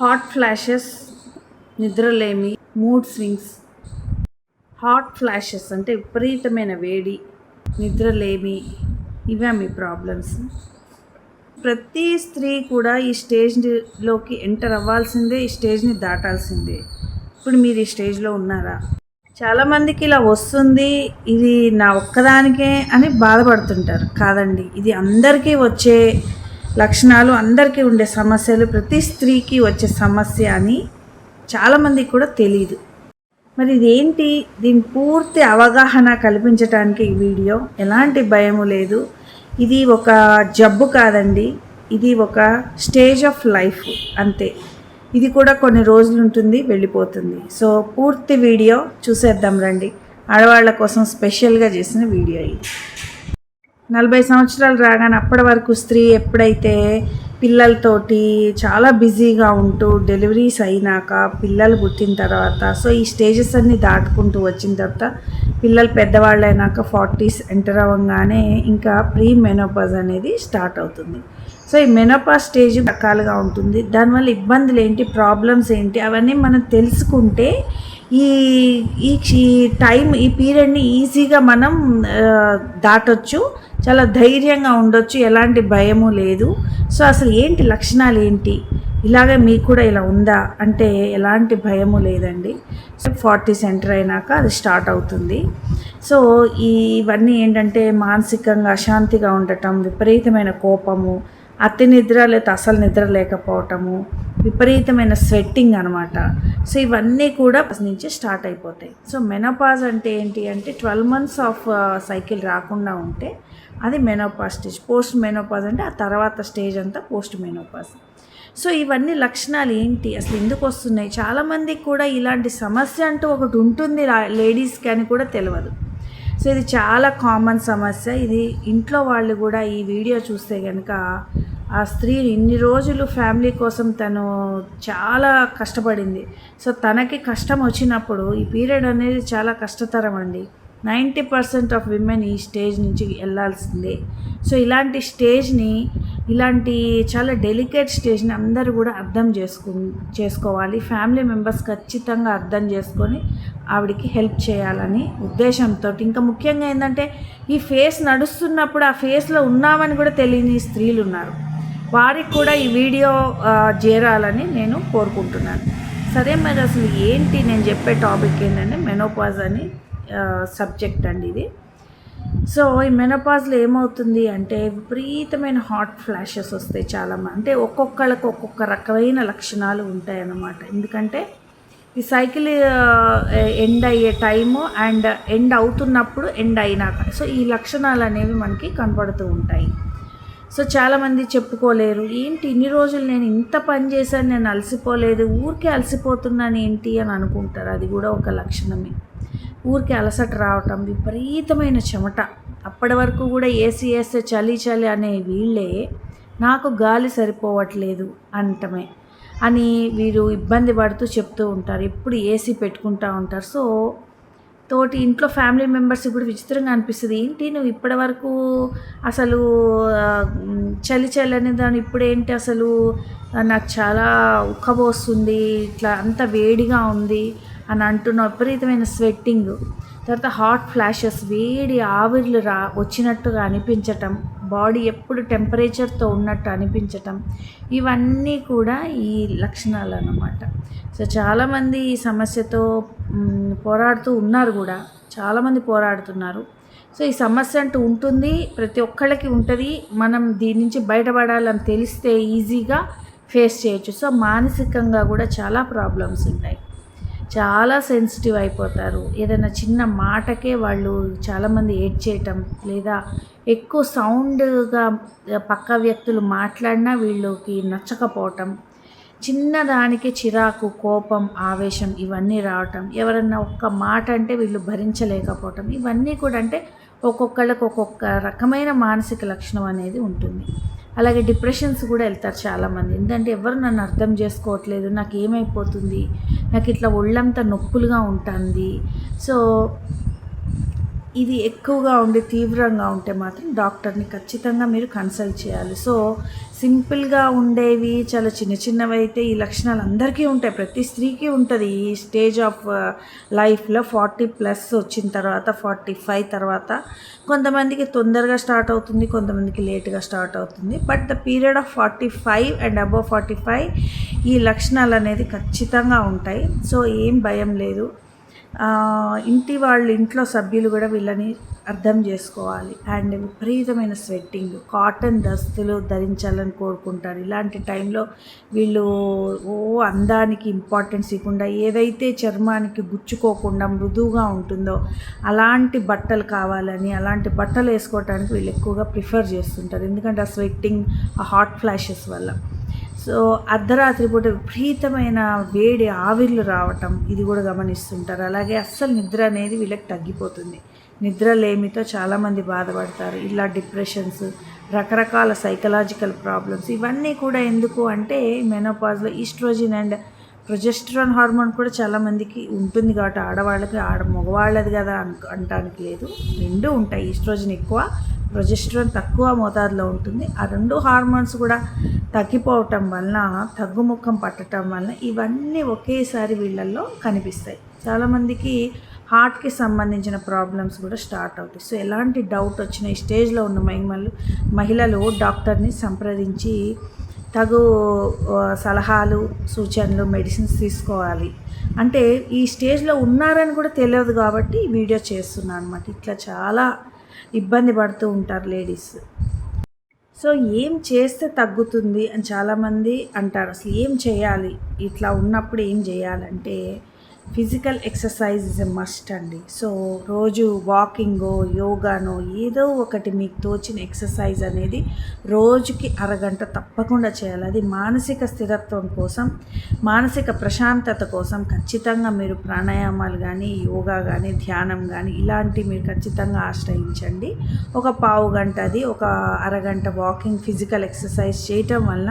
Hot flashes నిద్రలేమి mood swings. Hot flashes అంటే విపరీతమైన వేడి నిద్రలేమి ఇవే మీ ప్రాబ్లమ్స్. ప్రతి స్త్రీ కూడా ఈ స్టేజ్లోకి ఎంటర్ అవ్వాల్సిందే ఈ స్టేజ్ని దాటాల్సిందే. ఇప్పుడు మీరు ఈ స్టేజ్లో ఉన్నారా? చాలామందికి ఇలా వస్తుంది ఇది నా ఒక్కదానికే అని బాధపడుతుంటారు. కాదండి ఇది అందరికీ వచ్చే లక్షణాలు అందరికీ ఉండే సమస్యలు ప్రతి స్త్రీకి వచ్చే సమస్య అని చాలామందికి కూడా తెలియదు మరి ఇదేంటి? దీని పూర్తి అవగాహన కల్పించడానికి ఈ వీడియో ఎలాంటి భయము లేదు. ఇది ఒక జబ్బు కాదండి. ఇది ఒక స్టేజ్ ఆఫ్ లైఫ్ అంతే. ఇది కూడా కొన్ని రోజులు ఉంటుంది వెళ్ళిపోతుంది. సో పూర్తి వీడియో చూసేద్దాం రండి. ఆడవాళ్ళ కోసం స్పెషల్గా చేసిన వీడియో ఇది. నలభై సంవత్సరాలు రాగానే అప్పటి వరకు స్త్రీ ఎప్పుడైతే పిల్లలతోటి చాలా బిజీగా ఉంటూ డెలివరీస్ అయినాక పిల్లలు పుట్టిన తర్వాత సో ఈ స్టేజెస్ అన్నీ దాటుకుంటూ వచ్చిన తర్వాత పిల్లలు పెద్దవాళ్ళు అయినాక ఫార్టీస్ ఎంటర్ అవ్వగానే ఇంకా ప్రీ మెనోపాజ్ అనేది స్టార్ట్ అవుతుంది. సో ఈ మెనోపాజ్ స్టేజ్ రకాలుగా ఉంటుంది. దానివల్ల ఇబ్బందులు ఏంటి ప్రాబ్లమ్స్ ఏంటి అవన్నీ మనం తెలుసుకుంటే ఈ ఈ టైం ఈ పీరియడ్ని ఈజీగా మనం దాటొచ్చు. చాలా ధైర్యంగా ఉండొచ్చు ఎలాంటి భయము లేదు. సో అసలు ఏంటి లక్షణాలు ఏంటి? ఇలాగే మీకు కూడా ఇలా ఉందా? అంటే ఎలాంటి భయము లేదండి. సో ఫార్టీ సెంటర్ అయినాక అది స్టార్ట్ అవుతుంది. సో ఇవన్నీ ఏంటంటే మానసికంగా అశాంతిగా ఉండటం విపరీతమైన కోపము అతి నిద్ర లేదా అసలు నిద్ర లేకపోవటము విపరీతమైన స్వెట్టింగ్ అనమాట సో ఇవన్నీ కూడా నుంచి స్టార్ట్ అయిపోతాయి. సో మెనోపాజ్ అంటే ఏంటి అంటే ట్వెల్వ్ మంత్స్ ఆఫ్ సైకిల్ రాకుండా ఉంటే అది మెనోపాజ్ స్టేజ్. పోస్ట్ మెనోపాజ్ అంటే ఆ తర్వాత స్టేజ్ అంతా పోస్ట్ మెనోపాజ్. సో ఇవన్నీ లక్షణాలు ఏంటి? అసలు ఎందుకు వస్తున్నాయి? చాలామందికి కూడా ఇలాంటి సమస్య అంటూ ఒకటి ఉంటుంది. లేడీస్కి అని కూడా తెలియదు సో ఇది చాలా కామన్ సమస్య. ఇది ఇంట్లో వాళ్ళు కూడా ఈ వీడియో చూస్తే కనుక ఆ స్త్రీ ఇన్ని రోజులు ఫ్యామిలీ కోసం తను చాలా కష్టపడింది. సో తనకి కష్టం వచ్చినప్పుడు ఈ పీరియడ్ అనేది చాలా కష్టతరం అండి. నైంటీ పర్సెంట్ ఆఫ్ విమెన్ ఈ స్టేజ్ నుంచి వెళ్ళాల్సిందే. సో ఇలాంటి స్టేజ్ని ఇలాంటి చాలా డెలికేట్ స్టేజ్ని అందరూ కూడా అర్థం చేసుకు చేసుకోవాలి. ఫ్యామిలీ మెంబర్స్ ఖచ్చితంగా అర్థం చేసుకొని ఆవిడకి హెల్ప్ చేయాలని ఉద్దేశంతో. ఇంకా ముఖ్యంగా ఏంటంటే ఈ ఫేస్ నడుస్తున్నప్పుడు ఆ ఫేస్లో ఉన్నామని కూడా తెలియని స్త్రీలు ఉన్నారు. వారికి కూడా ఈ వీడియో చేరాలని నేను కోరుకుంటున్నాను. సరే మరి అసలు ఏంటి నేను చెప్పే టాపిక్ ఏంటంటే మెనోపాజ్ అని సబ్జెక్ట్ అండి ఇది. సో ఈ మెనోపాజ్లో ఏమవుతుంది అంటే విపరీతమైన హాట్ ఫ్లాషెస్ వస్తాయి చాలా అంటే ఒక్కొక్కళ్ళకి ఒక్కొక్క రకమైన లక్షణాలు ఉంటాయి అన్నమాట ఎందుకంటే ఈ సైకిల్ ఎండ్ అయ్యే టైము అండ్ ఎండ్ అవుతున్నప్పుడు ఎండ్ అయినాక సో ఈ లక్షణాలు అనేవి మనకి కనపడుతూ ఉంటాయి. సో చాలామంది చెప్పుకోలేరు ఏంటి ఇన్ని రోజులు నేను ఇంత పని చేశాను నేను అలసిపోలేదు ఊరికే అలసిపోతున్నాను ఏంటి? అని అనుకుంటారు. అది కూడా ఒక లక్షణమే. ఊరికే అలసట రావటం విపరీతమైన చెమట. అప్పటి వరకు కూడా ఏసీ వేస్తే చలి చలి అనే వీళ్ళే నాకు గాలి సరిపోవట్లేదు అంటమే అని వీరు ఇబ్బంది పడుతూ చెప్తూ ఉంటారు. ఎప్పుడు ఏసీ పెట్టుకుంటూ ఉంటారు. సో తోటి ఇంట్లో ఫ్యామిలీ మెంబర్స్ కూడా విచిత్రంగా అనిపిస్తుంది. ఏంటి నువ్వు ఇప్పటి వరకు అసలు చలి చలి అనే దాని ఇప్పుడేంటి అసలు? నాకు చాలా ఉక్కబోస్తుంది ఇట్లా అంత వేడిగా ఉంది అని అంటున్న విపరీతమైన స్వెట్టింగ్. తర్వాత హాట్ ఫ్లాషెస్ వేడి ఆవిర్లు రా వచ్చినట్టుగా అనిపించటం బాడీ ఎప్పుడు టెంపరేచర్తో ఉన్నట్టు అనిపించటం ఇవన్నీ కూడా ఈ లక్షణాలు అన్నమాట సో చాలామంది ఈ సమస్యతో పోరాడుతూ ఉన్నారు కూడా. చాలామంది పోరాడుతున్నారు. సో ఈ సమస్య అంటూ ఉంటుంది. ప్రతి ఒక్కళ్ళకి ఉంటుంది. మనం దీని నుంచి బయటపడాలని తెలిస్తే ఈజీగా ఫేస్ చేయొచ్చు. సో మానసికంగా కూడా చాలా ప్రాబ్లమ్స్ ఉంటాయి చాలా సెన్సిటివ్ అయిపోతారు. ఏదైనా చిన్న మాటకే వాళ్ళు చాలామంది ఏడ్ చేయటం లేదా ఎక్కువ సౌండ్గా పక్క వ్యక్తులు మాట్లాడినా వీళ్ళకి నచ్చకపోవటం చిన్నదానికి చిరాకు కోపం ఆవేశం ఇవన్నీ రావటం ఎవరన్నా ఒక్క మాట అంటే వీళ్ళు భరించలేకపోవటం ఇవన్నీ కూడా అంటే ఒక్కొక్కళ్ళకి ఒక్కొక్క రకమైన మానసిక లక్షణం అనేది ఉంటుంది. అలాగే డిప్రెషన్స్ కూడా వెళ్తారు చాలామంది. ఎందుకంటే ఎవరు నన్ను అర్థం చేసుకోవట్లేదు నాకు ఏమైపోతుంది నాకు ఇట్లా ఒళ్ళంతా నొప్పులుగా ఉంటుంది. సో ఇది ఎక్కువగా ఉండి తీవ్రంగా ఉంటే మాత్రం డాక్టర్ని ఖచ్చితంగా మీరు కన్సల్ట్ చేయాలి. సో సింపుల్గా ఉండేవి చాలా చిన్న చిన్నవి అయితే ఈ లక్షణాలు అందరికీ ఉంటాయి. ప్రతి స్త్రీకి ఉంటుంది. ఈ స్టేజ్ ఆఫ్ లైఫ్లో ఫార్టీ ప్లస్ వచ్చిన తర్వాత ఫార్టీ ఫైవ్ తర్వాత కొంతమందికి తొందరగా స్టార్ట్ అవుతుంది కొంతమందికి లేట్గా స్టార్ట్ అవుతుంది. But the period of forty five and above forty five ఈ లక్షణాలు అనేది ఖచ్చితంగా ఉంటాయి. సో ఏం భయం లేదు. ఇంటి వాళ్ళు ఇంట్లో సభ్యులు కూడా వీళ్ళని అర్థం చేసుకోవాలి. అండ్ విపరీతమైన స్వెట్టింగ్ కాటన్ దస్తులు ధరించాలని కోరుకుంటారు. ఇలాంటి టైంలో వీళ్ళు ఓ అందానికి ఇంపార్టెన్స్ ఇవ్వకుండా ఏదైతే చర్మానికి గుచ్చుకోకుండా మృదువుగా ఉంటుందో అలాంటి బట్టలు కావాలని అలాంటి బట్టలు వేసుకోవటానికి వీళ్ళు ఎక్కువగా ప్రిఫర్ చేస్తుంటారు. ఎందుకంటే ఆ స్వెట్టింగ్ ఆ హాట్ ఫ్లాషెస్ వల్ల. సో అర్ధరాత్రి పూట విపరీతమైన వేడి ఆవిర్లు రావటం ఇది కూడా గమనిస్తుంటారు. అలాగే అస్సలు నిద్ర అనేది వీళ్ళకి తగ్గిపోతుంది. నిద్రలేమితో చాలామంది బాధపడతారు. ఇలా డిప్రెషన్స్ రకరకాల సైకలాజికల్ ప్రాబ్లమ్స్ ఇవన్నీ కూడా ఎందుకు అంటే మెనోపాజ్లో ఈస్ట్రోజిన్ అండ్ ప్రొజెస్ట్రాన్ హార్మోన్ కూడా చాలామందికి ఉంటుంది కాబట్టి ఆడవాళ్ళకి ఆడ మగవాళ్ళది కదా అన్ అనటానికి లేదు. రెండు ఉంటాయి. ఈస్ట్రోజన్ ఎక్కువ ప్రొజెస్ట్రాన్ తక్కువ మోతాదులో ఉంటుంది. ఆ రెండు హార్మోన్స్ కూడా తగ్గిపోవటం వలన తగ్గుముఖం పట్టడం వలన ఇవన్నీ ఒకేసారి వీళ్ళల్లో కనిపిస్తాయి. చాలామందికి హార్ట్కి సంబంధించిన ప్రాబ్లమ్స్ కూడా స్టార్ట్ అవుతాయి. సో ఎలాంటి డౌట్ వచ్చిన ఈ స్టేజ్లో ఉన్న మహిళలు మహిళలు డాక్టర్ని సంప్రదించి తగు సలహాలు సూచనలు మెడిసిన్స్ తీసుకోవాలి. అంటే ఈ స్టేజ్లో ఉన్నారని కూడా తెలియదు కాబట్టి వీడియో చేస్తున్నాను అనమాట ఇట్లా చాలా ఇబ్బంది పడుతూ ఉంటారు లేడీస్. సో ఏం చేస్తే తగ్గుతుంది అని చాలామంది అంటారు. అసలు ఏం చేయాలి? ఇట్లా ఉన్నప్పుడు ఏం చేయాలంటే physical exercise is a must అండి. సో రోజు వాకింగో యోగానో ఏదో ఒకటి మీకు తోచిన ఎక్సర్సైజ్ అనేది రోజుకి అరగంట తప్పకుండా చేయాలి. అది మానసిక స్థిరత్వం కోసం మానసిక ప్రశాంతత కోసం ఖచ్చితంగా మీరు ప్రాణాయామాలు కానీ యోగా కానీ ధ్యానం కానీ ఇలాంటి మీరు ఖచ్చితంగా ఆశ్రయించండి. ఒక పావు గంట అది ఒక అరగంట వాకింగ్ ఫిజికల్ ఎక్సర్సైజ్ చేయటం వల్ల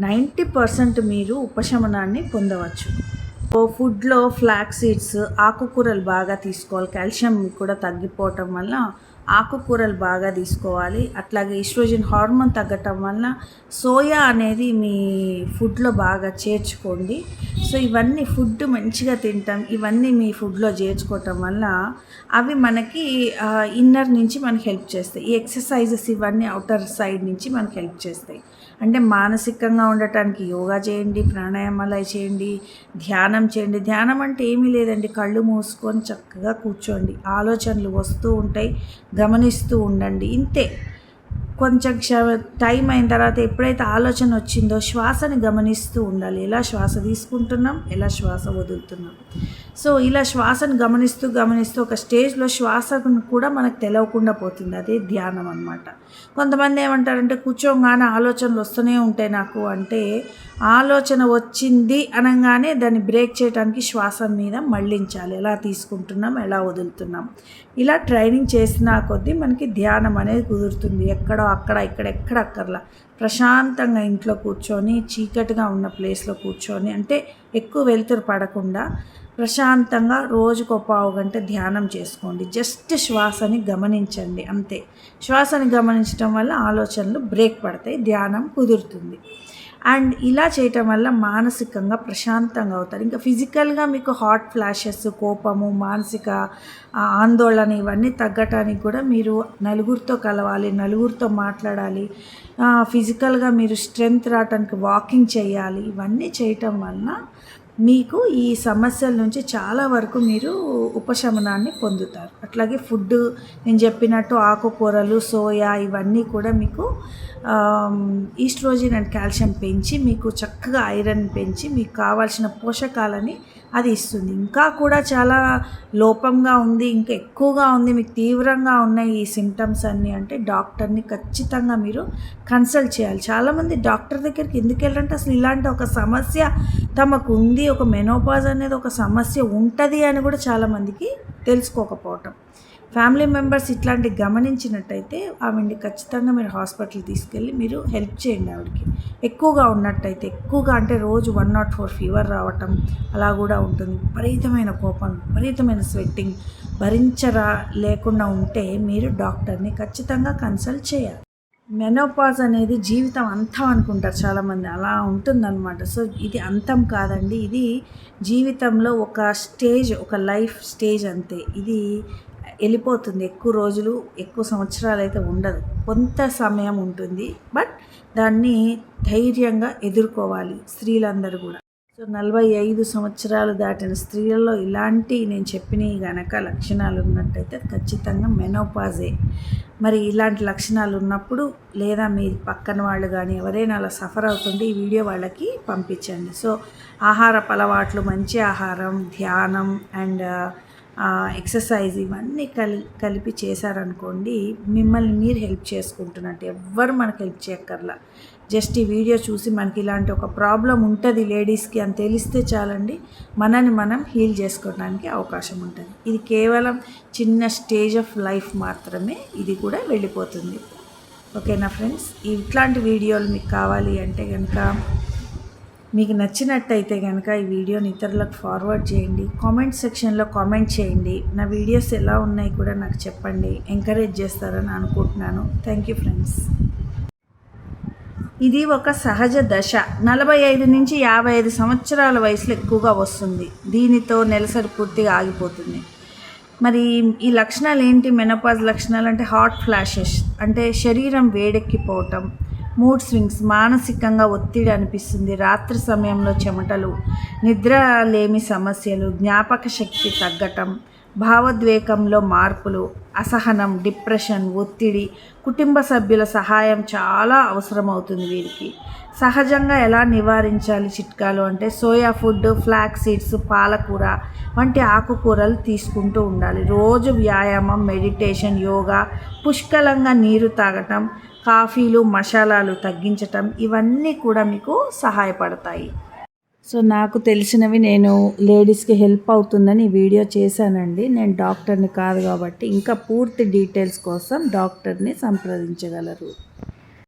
నైంటీ పర్సెంట్ మీరు ఉపశమనాన్ని పొందవచ్చు. ఫుడ్లో ఫ్లాక్ సీడ్స్ ఆకుకూరలు బాగా తీసుకోవాలి. కాల్షియం కూడా తగ్గిపోవటం వల్ల ఆకుకూరలు బాగా తీసుకోవాలి. అట్లాగే ఈస్ట్రోజన్ హార్మోన్ తగ్గటం వల్ల సోయా అనేది మీ ఫుడ్లో బాగా చేర్చుకోండి. సో ఇవన్నీ ఫుడ్ మంచిగా తింటాం. ఇవన్నీ మీ ఫుడ్లో చేర్చుకోవటం వల్ల అవి మనకి ఇన్నర్ నుంచి మనకి హెల్ప్ చేస్తాయి. ఈ ఎక్సర్సైజెస్ ఇవన్నీ అవుటర్ సైడ్ నుంచి మనకి హెల్ప్ చేస్తాయి. అంటే మానసికంగా ఉండటానికి యోగా చేయండి ప్రాణాయామాలు అవి చేయండి ధ్యానం చేయండి. ధ్యానం అంటే ఏమీ లేదండి. కళ్ళు మూసుకొని చక్కగా కూర్చోండి. ఆలోచనలు వస్తూ ఉంటాయి. గమనిస్తూ ఉండండి. ఇంతే. కొంచెం క్ష టైం అయిన తర్వాత ఎప్పుడైతే ఆలోచన వచ్చిందో శ్వాసని గమనిస్తూ ఉండాలి. ఎలా శ్వాస తీసుకుంటున్నాం? ఎలా శ్వాస వదులుతున్నాం? సో ఇలా శ్వాసను గమనిస్తూ గమనిస్తూ ఒక స్టేజ్లో శ్వాసను కూడా మనకు తెలవకుండా పోతుంది. అదే ధ్యానం అనమాట కొంతమంది ఏమంటారంటే కూర్చోగానే ఆలోచనలు వస్తూనే ఉంటాయి నాకు. అంటే ఆలోచన వచ్చింది అనగానే దాన్ని బ్రేక్ చేయడానికి శ్వాస మీద మళ్ళించాలి. ఎలా తీసుకుంటున్నాం ఎలా వదులుతున్నాం. ఇలా ట్రైనింగ్ చేసిన కొద్దీ మనకి ధ్యానం అనేది కుదురుతుంది. ఎక్కడో అక్కడ ఇక్కడ ఎక్కడ అక్కర్లా. ప్రశాంతంగా ఇంట్లో కూర్చొని చీకటిగా ఉన్న ప్లేస్లో కూర్చొని అంటే ఎక్కువ వెలుతురు పడకుండా ప్రశాంతంగా రోజుకు పావు గంట ధ్యానం చేసుకోండి. జస్ట్ శ్వాసని గమనించండి అంతే. శ్వాసని గమనించడం వల్ల ఆలోచనలు బ్రేక్ పడతాయి ధ్యానం కుదురుతుంది. అండ్ ఇలా చేయటం వల్ల మానసికంగా ప్రశాంతంగా అవుతారు. ఇంకా ఫిజికల్గా మీకు హాట్ ఫ్లాషెస్ కోపము మానసిక ఆందోళన ఇవన్నీ తగ్గటానికి కూడా మీరు నలుగురితో కలవాలి నలుగురితో మాట్లాడాలి. ఫిజికల్గా మీరు స్ట్రెంగ్త్ రావటానికి వాకింగ్ చేయాలి. ఇవన్నీ చేయటం వలన మీకు ఈ సమస్యల నుంచి చాలా వరకు మీరు ఉపశమనాన్ని పొందుతారు. అట్లాగే ఫుడ్ నేను చెప్పినట్టు ఆకుకూరలు సోయా ఇవన్నీ కూడా మీకు ఈస్ట్రోజిన్ అండ్ కాల్షియం పెంచి మీకు చక్కగా ఐరన్ పెంచి మీకు కావాల్సిన పోషకాలని అది ఇస్తుంది. ఇంకా కూడా చాలా లోపంగా ఉంది ఇంకా ఎక్కువగా ఉంది మీకు తీవ్రంగా ఉన్నాయి ఈ సిమ్టమ్స్ అన్నీ. అంటే డాక్టర్ని ఖచ్చితంగా మీరు కన్సల్ట్ చేయాలి. చాలామంది డాక్టర్ దగ్గరికి ఎందుకు వెళ్ళారంటే అసలు ఇలాంటి ఒక సమస్య తమకు ఉంది ఒక మెనోపాజ్ అనేది ఒక సమస్య ఉంటుంది అని కూడా చాలామందికి తెలుసుకోకపోవటం. ఫ్యామిలీ మెంబర్స్ ఇట్లాంటి గమనించినట్టయితే ఆవిడ్ని ఖచ్చితంగా మీరు హాస్పిటల్ తీసుకెళ్ళి మీరు హెల్ప్ చేయండి ఆవిడకి. ఎక్కువగా ఉన్నట్టయితే ఎక్కువగా అంటే రోజు వన్ నాట్ ఫోర్ ఫీవర్ రావటం అలా కూడా ఉంటుంది. విపరీతమైన కోపం విపరీతమైన స్వెట్టింగ్ భరించరా లేకుండా ఉంటే మీరు డాక్టర్ని ఖచ్చితంగా కన్సల్ట్ చేయాలి. మెనోపాజ్ అనేది జీవితం అంతం అనుకుంటారు చాలామంది. అలా ఉంటుందన్నమాట. సో ఇది అంతం కాదండి. ఇది జీవితంలో ఒక స్టేజ్ ఒక లైఫ్ స్టేజ్ అంతే. ఇది వెళ్ళిపోతుంది. ఎక్కువ రోజులు ఎక్కువ సంవత్సరాలు అయితే ఉండదు. కొంత సమయం ఉంటుంది. బట్ దాన్ని ధైర్యంగా ఎదుర్కోవాలి స్త్రీలందరూ కూడా. సో నలభై ఐదు సంవత్సరాలు దాటిన స్త్రీలలో ఇలాంటి నేను చెప్పినవి గనక లక్షణాలు ఉన్నట్టయితే ఖచ్చితంగా మెనోపాజే. మరి ఇలాంటి లక్షణాలు ఉన్నప్పుడు లేదా మీ పక్కన వాళ్ళు కానీ ఎవరైనా అలా సఫర్ అవుతుంటే ఈ వీడియో వాళ్ళకి పంపించండి. సో ఆహారపు అలవాట్లు మంచి ఆహారం ధ్యానం అండ్ ఎక్సర్సైజ్ ఇవన్నీ కలి కలిపి చేశారనుకోండి మిమ్మల్ని మీరు హెల్ప్ చేసుకుంటున్నట్టు ఎవ్వరు మనకు హెల్ప్ చేయక్కర్లా. జస్ట్ ఈ వీడియో చూసి మనకి ఇలాంటి ఒక ప్రాబ్లం ఉంటుంది లేడీస్కి అని తెలిస్తే చాలండి మనని మనం హీల్ చేసుకోవడానికి అవకాశం ఉంటుంది. ఇది కేవలం చిన్న స్టేజ్ ఆఫ్ లైఫ్ మాత్రమే ఇది కూడా వెళ్ళిపోతుంది. ఓకేనా ఫ్రెండ్స్ ఇట్లాంటి వీడియోలు మీకు కావాలి అంటే కనుక మీకు నచ్చినట్టయితే కనుక ఈ వీడియోని ఇతరులకు ఫార్వర్డ్ చేయండి. కామెంట్ సెక్షన్లో కామెంట్ చేయండి. నా వీడియోస్ ఎలా ఉన్నాయి కూడా నాకు చెప్పండి. ఎంకరేజ్ చేస్తారని అనుకుంటున్నాను. థ్యాంక్ యూ ఫ్రెండ్స్ ఇది ఒక సహజ దశ. నలభై ఐదు నుంచి యాభై ఐదు సంవత్సరాల వయసులో ఎక్కువగా వస్తుంది. దీనితో నెలసరి పూర్తిగా ఆగిపోతుంది. మరి ఈ లక్షణాలు ఏంటి? మెనోపాజ్ లక్షణాలు అంటే హాట్ ఫ్లాషెస్ అంటే శరీరం వేడెక్కిపోవటం మూడ్ స్వింగ్స్ మానసికంగా ఒత్తిడి అనిపిస్తుంది. రాత్రి సమయంలో చెమటలు నిద్ర లేమి సమస్యలు జ్ఞాపక శక్తి తగ్గటం భావోద్వేగంలో మార్పులు అసహనం డిప్రెషన్ ఒత్తిడి కుటుంబ సభ్యుల సహాయం చాలా అవసరమవుతుంది వీరికి. సహజంగా ఎలా నివారించాలి చిట్కాలు అంటే సోయా ఫుడ్ ఫ్లాక్ సీడ్స్ పాలకూర వంటి ఆకుకూరలు తీసుకుంటూ ఉండాలి. రోజు వ్యాయామం మెడిటేషన్ యోగా పుష్కలంగా నీరు తాగటం కాఫీలు మసాలాలు తగ్గించటం ఇవన్నీ కూడా మీకు సహాయపడతాయి. సో నాకు తెలిసినవి నేను లేడీస్కి హెల్ప్ అవుతుందని ఈ వీడియో చేశానండి. నేను డాక్టర్ని కాదు కాబట్టి ఇంకా పూర్తి డీటెయిల్స్ కోసం డాక్టర్ని సంప్రదించగలరు.